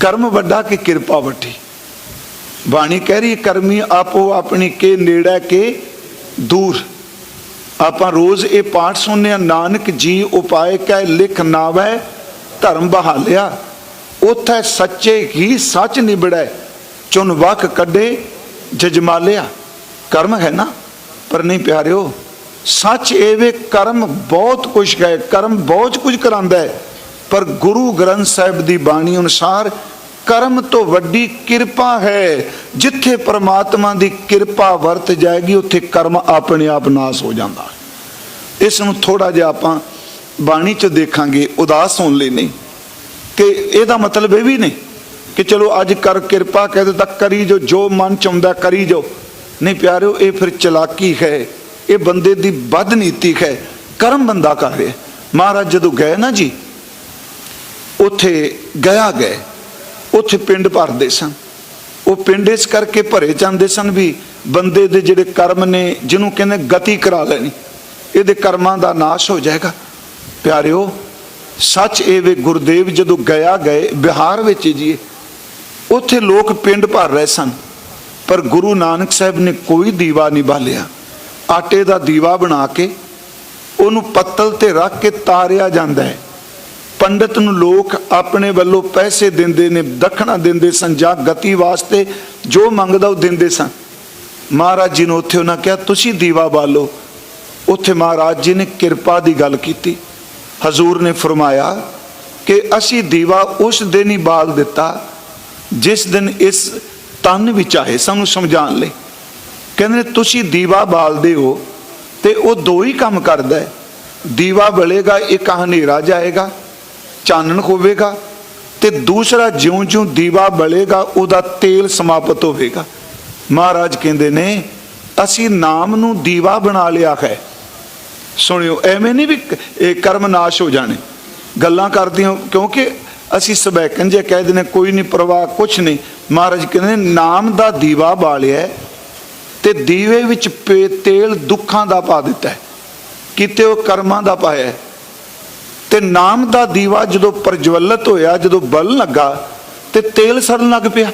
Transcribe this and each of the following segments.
ਕਰਮ ਵੱਡਾ ਕਿ ਕਿਰਪਾ ਵੱਡੀ? ਬਾਣੀ ਕਹਿ ਰਹੀ ਕਰਮੀ ਆਪੋ ਆਪਣੀ ਕੇ ਨੇੜਾ ਕੇ ਦੂਰ। ਆਪਾਂ ਰੋਜ਼ ਇਹ ਪਾਠ ਸੁਣਨੇ ਆ ਨਾਨਕ ਜੀ ਉਪਾਏ ਕੈ ਲਿਖ ਨਾਵੈ, ਧਰਮ ਬਹਾਲਿਆ। ਉਥੇ ਸੱਚੇ ਹੀ ਸੱਚ ਨਿਬੜੈ ਚੁਨ ਵਕ ਕੱਢੇ, ਜਜਮਾਲਿਆ। ਕਰਮ ਹੈ ਨਾ? ਪਰ ਨਹੀਂ ਪਿਆਰਿਓ, ਸੱਚ ਇਹ ਵੇ ਕਰਮ ਬਹੁਤ ਕੁਝ ਹੈ, ਕਰਮ ਬਹੁਤ ਕੁਝ ਕਰਾਂਦਾ ਹੈ। ਪਰ ਗੁਰੂ ਗ੍ਰੰਥ ਸਾਹਿਬ ਦੀ ਬਾਣੀ ਅਨੁਸਾਰ ਕਰਮ ਤੋਂ ਵੱਡੀ ਕਿਰਪਾ ਹੈ। ਜਿੱਥੇ ਪ੍ਰਮਾਤਮਾ ਦੀ ਕਿਰਪਾ ਵਰਤ ਜਾਏਗੀ, ਉੱਥੇ ਕਰਮ ਆਪਣੇ ਆਪ ਨਾਸ ਹੋ ਜਾਂਦਾ ਇਸ ਨੂੰ ਥੋੜਾ ਜਿਹਾ ਆਪਾਂ ਬਾਣੀ ਚ ਦੇਖਾਂਗੇ, ਉਦਾਸ ਹੋਣ ਲਈ ਨਹੀਂ। ਕਿ ਇਹਦਾ ਮਤਲਬ ਇਹ ਵੀ ਨਹੀਂ ਕਿ ਚਲੋ ਅੱਜ ਕਰ ਕਿਰਪਾ ਕਹਿ ਦਿੱਤਾ, ਕਰੀ ਜੋ ਜੋ ਮਨ ਚ ਆਉਂਦਾ ਕਰੀ ਜੋ। ਨਹੀਂ ਪਿਆਰਿਓ, ਇਹ ਫਿਰ ਚਲਾਕੀ ਹੈ। ਇਹ ਬੰਦੇ ਦੀ ਬਦ ਨੀਤੀ ਹੈ। ਕਰਮ ਬੰਦਾ ਕਰ ਰਿਹਾ ਮਹਾਰਾਜ ਜਦੋਂ ਗਏ ਨਾ ਜੀ ਉੱਥੇ ਗਿਆ ਗਏ, ਉੱਥੇ ਪਿੰਡ ਭਰਦੇ ਸਨ। ਉਹ ਪਿੰਡ ਇਸ ਕਰਕੇ ਭਰੇ ਜਾਂਦੇ ਸਨ ਵੀ ਬੰਦੇ ਦੇ ਜਿਹੜੇ ਕਰਮ ਨੇ, ਜਿਹਨੂੰ ਕਹਿੰਦੇ ਗਤੀ ਕਰਾ ਲੈਣੀ, ਇਹਦੇ ਕਰਮਾਂ ਦਾ ਨਾਸ਼ ਹੋ ਜਾਏਗਾ। ਪਿਆਰਿਓ, ਸੱਚ ਇਹ ਵੇ ਗੁਰਦੇਵ ਜਦੋਂ ਗਿਆ ਗਏ ਬਿਹਾਰ ਵਿੱਚ ਜੀ, ਉੱਥੇ ਲੋਕ ਪਿੰਡ ਭਰ ਰਹੇ ਸਨ, ਪਰ ਗੁਰੂ ਨਾਨਕ ਸਾਹਿਬ ਨੇ ਕੋਈ ਦੀਵਾ ਨਹੀਂ ਬਾਲਿਆ। ਆਟੇ ਦਾ ਦੀਵਾ ਬਣਾ ਕੇ, ਉਹਨੂੰ ਪੱਤਲ ਤੇ ਰੱਖ ਕੇ ਤਾਰਿਆ ਜਾਂਦਾ ਹੈ। ਪੰਡਤ ਨੂੰ ਲੋਕ ਆਪਣੇ ਵੱਲੋਂ ਪੈਸੇ ਦਿੰਦੇ ਨੇ, ਦਖਣਾ ਦਿੰਦੇ ਸਨ ਜਾਂ ਗਤੀ ਵਾਸਤੇ ਜੋ ਮੰਗਦਾ ਉਹ ਦਿੰਦੇ ਸਨ। ਮਹਾਰਾਜ ਜੀ ਨੂੰ ਉੱਥੇ ਉਹਨਾਂ ਕਿਹਾ, ਤੁਸੀਂ ਦੀਵਾ ਬਾਲੋ। ਉੱਥੇ ਮਹਾਰਾਜ ਜੀ ਨੇ ਕਿਰਪਾ ਦੀ ਗੱਲ ਕੀਤੀ। ਹਜ਼ੂਰ ਨੇ ਫਰਮਾਇਆ ਕਿ ਅਸੀਂ ਦੀਵਾ ਉਸ ਦਿਨ ਹੀ ਬਾਲ ਦਿੱਤਾ, ਜਿਸ ਦਿਨ ਇਸ ਤਨ ਵਿੱਚ ਆਏ ਸਾਨੂੰ ਸਮਝਾਉਣ ਲਈ। ਕਹਿੰਦੇ ਨੇ, ਤੁਸੀਂ ਦੀਵਾ ਬਾਲਦੇ ਹੋ ਤੇ ਉਹ ਦੋ ਹੀ ਕੰਮ ਕਰਦਾ ਹੈ। ਦੀਵਾ ਬਲੇਗਾ, ਇੱਕ ਹਨੇਰਾ ਜਾਏਗਾ। ਚਾਨਣ ਹੋਵੇਗਾ ਤੇ ਦੂਸਰਾ ਜਿਉਂ-ਜਿਉਂ ਦੀਵਾ ਬਲੇਗਾ ਉਹਦਾ ਤੇਲ ਸਮਾਪਤ ਹੋਵੇਗਾ। ਮਹਾਰਾਜ ਕਹਿੰਦੇ ਨੇ ਅਸੀਂ ਨਾਮ ਨੂੰ ਦੀਵਾ ਬਣਾ ਲਿਆ ਹੈ। ਸੁਣਿਓ ਐਵੇਂ ਨਹੀਂ ਵੀ ਇਹ ਕਰਮ ਨਾਸ਼ ਹੋ ਜਾਣੇ। ਗੱਲਾਂ ਕਰਦੇ ਹੋ ਕਿਉਂਕਿ ਅਸੀਂ ਸਬੈਕਨ ਜੇ ਕਹਿ ਦਿੰਦੇ ਕੋਈ ਨਹੀਂ ਪ੍ਰਵਾਹ ਕੁਛ ਨਹੀਂ ਮਹਾਰਾਜ ਕਹਿੰਦੇ ਨੇ, ਨਾਮ ਦਾ ਦੀਵਾ ਬਾਲਿਆ ਹੈ ਤੇ ਦੀਵੇ ਵਿੱਚ ਪੇ ਤੇਲ ਦੁੱਖਾਂ ਦਾ ਪਾ ਦਿੱਤਾ ਹੈ। ਕਿਤੇ ਉਹ ਕਰਮਾਂ ਦਾ ਪਾਇਆ ਤੇ ਨਾਮ ਦਾ ਦੀਵਾ ਜਦੋਂ ਪ੍ਰਜਵਲਿਤ ਹੋਇਆ, ਜਦੋਂ ਬਲ ਲੱਗਾ ਤੇ ਤੇਲ ਸੜਨ ਲੱਗ ਪਿਆ।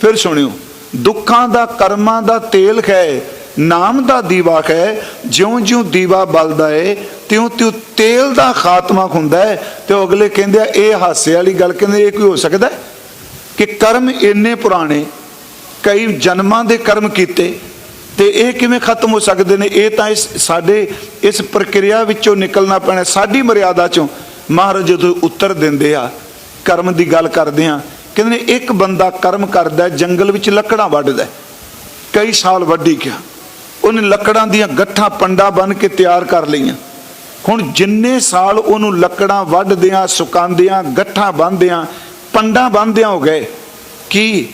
ਫਿਰ ਸੁਣਿਓ, ਦੁੱਖਾਂ ਦਾ, ਕਰਮਾਂ ਦਾ ਤੇਲ ਹੈ ਨਾਮ ਦਾ ਦੀਵਾ ਹੈ ਜਿਉਂ-ਜਿਉਂ ਦੀਵਾ ਬਲਦਾ ਏ, ਤਿਉਂ-ਤਿਉਂ ਤੇਲ ਦਾ ਖਾਤਮਾ ਹੁੰਦਾ ਹੈ ਤੇ ਉਹ ਅਗਲੇ ਕਹਿੰਦੇ ਆ, ਇਹ ਹਾਸੇ ਵਾਲੀ ਗੱਲ ਕਹਿੰਦੇ, ਇਹ ਕੋਈ ਹੋ ਸਕਦਾ ਕਿ ਕਰਮ ਇੰਨੇ ਪੁਰਾਣੇ, ਕਈ ਜਨਮਾਂ ਦੇ ਕਰਮ ਕੀਤੇ ਤੇ ਇਹ ਕਿਵੇਂ ਖਤਮ ਹੋ ਸਕਦੇ ਨੇ? ਇਹ ਤਾਂ ਇਸ ਸਾਡੇ ਇਸ ਪ੍ਰਕਿਰਿਆ ਵਿੱਚੋਂ ਨਿਕਲਣਾ ਪੈਣਾ, ਸਾਡੀ ਮਰਿਆਦਾ ਚੋਂ। ਮਹਾਰਾਜ ਜਦੋਂ ਉੱਤਰ ਦਿੰਦੇ ਆ, ਕਰਮ ਦੀ ਗੱਲ ਕਰਦੇ ਆ, ਕਹਿੰਦੇ ਨੇ ਇੱਕ ਬੰਦਾ ਕਰਮ ਕਰਦਾ, ਜੰਗਲ ਵਿੱਚ ਲੱਕੜਾਂ ਵੱਢਦਾ। ਕਈ ਸਾਲ ਵੱਢੀ ਗਿਆ। ਉਹਨੇ ਲੱਕੜਾਂ ਦੀਆਂ ਗੱਠਾਂ ਪੰਡਾ ਬਨ ਕੇ ਤਿਆਰ ਕਰ ਲਈਆਂ। ਹੁਣ ਜਿੰਨੇ ਸਾਲ ਉਹਨੂੰ ਲੱਕੜਾਂ ਵੱਢਦਿਆਂ, ਸੁਕਾਉਂਦਿਆਂ, ਗੱਠਾਂ ਬੰਨ੍ਹਦਿਆਂ, ਪੰਡਾ ਬੰਨ੍ਹਦਿਆਂ ਹੋ ਗਏ, ਕੀ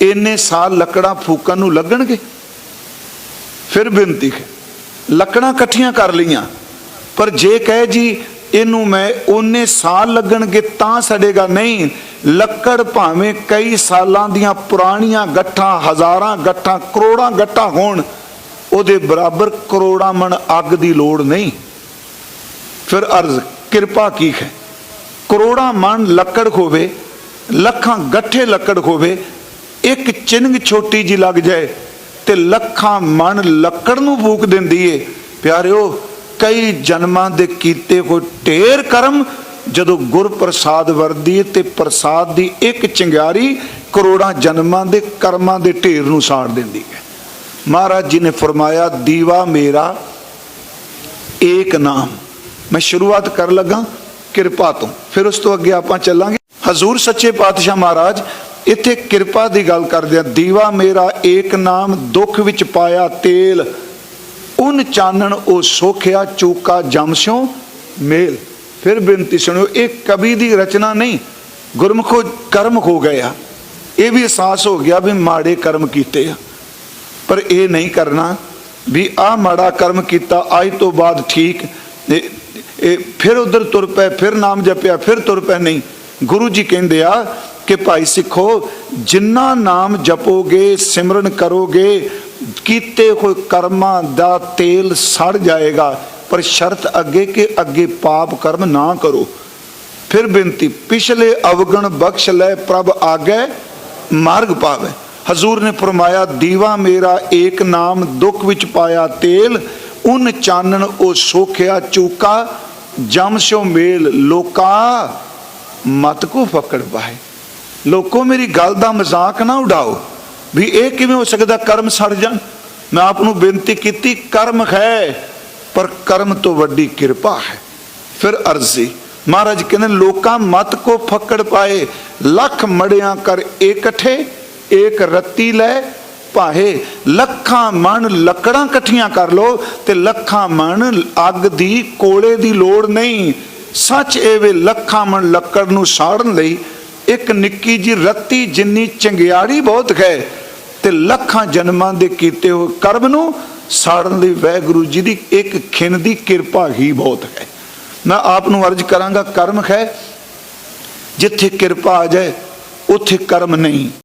ਇੰਨੇ ਸਾਲ ਲੱਕੜਾਂ ਫੂਕਣ ਨੂੰ ਲੱਗਣਗੇ? ਫਿਰ ਬੇਨਤੀ ਲੱਕੜਾਂ ਇਕੱਠੀਆਂ ਕਰ ਲਈਆਂ। ਪਰ ਜੇ ਕਹੇ ਜੀ, ਇਹਨੂੰ ਮੈਂ ਉਹਨੇ ਸਾਲ ਲੱਗਣਗੇ ਤਾਂ ਸੜੇਗਾ ਨਹੀਂ। ਲੱਕੜ ਭਾਵੇਂ ਕਈ ਸਾਲਾਂ ਦੀਆਂ ਪੁਰਾਣੀਆਂ ਗੱਠਾਂ, ਹਜ਼ਾਰਾਂ ਗੱਠਾਂ, ਕਰੋੜਾਂ ਗੱਠਾਂ ਹੋਣ, ਉਹਦੇ ਬਰਾਬਰ ਕਰੋੜਾਂ ਮਣ ਅੱਗ ਦੀ ਲੋੜ ਨਹੀਂ। ਫਿਰ ਅਰਜ਼, ਕਿਰਪਾ ਕੀ ਹੈ? ਕਰੋੜਾਂ ਮਣ ਲੱਕੜ ਹੋਵੇ ਲੱਖਾਂ ਗੱਠੇ ਲੱਕੜ ਹੋਵੇ ਇੱਕ ਚਿੰਗ ਛੋਟੀ ਜੀ ਲੱਗ ਜਾਏ ਤੇ ਲੱਖਾਂ ਮਣ ਲੱਕੜ ਨੂੰ ਫੂਕ ਦਿੰਦੀ ਏ। ਪਿਆਰਿਓ, ਕਈ ਜਨਮਾਂ ਦੇ ਕੀਤੇ ਹੋਏ ਢੇਰ ਕਰਮ, ਜਦੋਂ ਗੁਰ ਪ੍ਰਸਾਦ ਵਰਦੀ ਤੇ ਪ੍ਰਸਾਦ ਦੀ ਇੱਕ ਚਿੰਗਾਰੀ ਕਰੋੜਾਂ ਜਨਮਾਂ ਦੇ ਕਰਮਾਂ ਦੇ ਢੇਰ ਨੂੰ ਸਾੜ ਦਿੰਦੀ ਹੈ ਮਹਾਰਾਜ ਜੀ ਨੇ ਫਰਮਾਇਆ, ਦੀਵਾ ਮੇਰਾ, ਏਕ ਨਾਮ। ਮੈਂ ਸ਼ੁਰੂਆਤ ਕਰ ਲੱਗਾ, ਕਿਰਪਾ ਤੋਂ। ਫਿਰ ਉਸ ਤੋਂ ਅੱਗੇ ਆਪਾਂ ਚੱਲਾਂਗੇ। ਹਜ਼ੂਰ ਸੱਚੇ ਪਾਤਸ਼ਾਹ ਮਹਾਰਾਜ ਇੱਥੇ ਕਿਰਪਾ ਦੀ ਗੱਲ ਕਰਦੇ ਆ। ਦੀਵਾ ਮੇਰਾ ਏਕ ਨਾਮ ਦੁੱਖ ਵਿੱਚ ਪਾਇਆ ਤੇਲ। ਉਨ ਚਾਨਣ ਉਹ ਸੋਖਿਆ ਚੂਕਾ ਜਮਸਿਓ ਮੇਲ। ਫਿਰ ਬੇਨਤੀ ਸੁਣਿਓ, ਇਹ ਕਵੀ ਦੀ ਰਚਨਾ ਨਹੀਂ, ਗੁਰਮੁਖੋ ਕਰਮ ਹੋ ਗਏ ਆ। ਇਹ ਵੀ ਅਹਿਸਾਸ ਹੋ ਗਿਆ ਵੀ ਮਾੜੇ ਕਰਮ ਕੀਤੇ ਆ। ਪਰ ਇਹ ਨਹੀਂ ਕਰਨਾ ਵੀ ਆ ਮਾੜਾ ਕਰਮ ਕੀਤਾ, ਅੱਜ ਤੋਂ ਬਾਅਦ ਠੀਕ। ਇਹ ਫਿਰ ਉਧਰ ਤੁਰ ਪਏ, ਫਿਰ ਨਾਮ ਜਪਿਆ, ਫਿਰ ਤੁਰ ਪਏ। ਨਹੀਂ, ਗੁਰੂ ਜੀ ਕਹਿੰਦੇ ਆ ਕਿ ਭਾਈ ਸਿੱਖੋ, ਜਿੰਨਾ ਨਾਮ ਜਪੋਗੇ, ਸਿਮਰਨ ਕਰੋਗੇ, ਕੀਤੇ ਹੋਏ ਕਰਮਾਂ ਦਾ ਤੇਲ ਸੜ ਜਾਏਗਾ, ਪਰ ਸ਼ਰਤ ਅੱਗੇ ਕਿ ਅੱਗੇ ਪਾਪ ਕਰਮ ਨਾ ਕਰੋ। ਫਿਰ ਬੇਨਤੀ, ਪਿਛਲੇ ਅਵਗਣ ਬਖਸ਼ ਲੈ ਪ੍ਰਭ ਆਗੇ, ਮਾਰਗ ਪਾਵੇ। ਹਜ਼ੂਰ ਨੇ ਫਰਮਾਇਆ, ਦੀਵਾ ਮੇਰਾ ਏਕ ਨਾਮ ਦੁੱਖ ਵਿੱਚ ਪਾਇਆ ਤੇਲ, ਉਨ ਚਾਨਣ ਉਹ ਸੋਖਿਆ ਚੂਕਾ, ਜਮ ਸੋ ਮੇਲ ਲੋਕਾ, ਮਤ ਕੋ ਫਕੜ ਪਾਏ। ਲੋਕੋ ਮੇਰੀ ਗੱਲ ਦਾ ਮਜ਼ਾਕ ਨਾ ਉਡਾਓ ਵੀ ਇਹ ਕਿਵੇਂ ਹੋ ਸਕਦਾ ਕਰਮ ਸੜ ਜਾਣ? ਮੈਂ ਆਪ ਨੂੰ ਬੇਨਤੀ ਕੀਤੀ, ਕਰਮ ਹੈ, ਪਰ ਕਰਮ ਤੋਂ ਵੱਡੀ ਕਿਰਪਾ ਹੈ। ਫਿਰ ਅਰਜ਼ੀ। ਮਹਾਰਾਜ ਕਹਿੰਦੇ, ਲੋਕਾਂ ਮਤ ਕੋ ਫੱਕੜ ਪਾਏ, ਲੱਖ ਮੜਿਆਂ ਕਰ ਇਕੱਠੇ ਏਕ ਰੱਤੀ ਲੈ ਭਾਏ ਲੱਖਾਂ ਮਣ ਲੱਕੜਾਂ ਇਕੱਠੀਆਂ ਕਰ ਲੋ ਤੇ ਲੱਖਾਂ ਮਣ ਅੱਗ ਦੀ, ਕੋਲੇ ਦੀ ਲੋੜ ਨਹੀਂ। ਸੱਚ ਇਹ ਵੇ, ਲੱਖਾਂ ਮਣ ਲੱਕੜ ਨੂੰ ਸਾੜਨ ਲਈ ਇੱਕ ਨਿੱਕੀ ਜੀ ਰੱਤੀ ਜਿੰਨੀ ਚੰਗਿਆੜੀ ਬਹੁਤ ਹੈ ਤੇ ਲੱਖਾਂ ਜਨਮਾਂ ਦੇ ਕੀਤੇ ਹੋਏ ਕਰਮ ਨੂੰ ਸਾੜਨ ਲਈ ਵਾਹਿਗੁਰੂ ਜੀ ਦੀ ਇੱਕ ਖਿੰਨ ਦੀ ਕਿਰਪਾ ਹੀ ਬਹੁਤ ਹੈ। ਮੈਂ ਆਪ ਨੂੰ ਅਰਜ਼ ਕਰਾਂਗਾ, ਕਰਮ ਹੈ, ਜਿੱਥੇ ਕਿਰਪਾ ਆ ਜਾਏ, ਉੱਥੇ ਕਰਮ ਨਹੀਂ।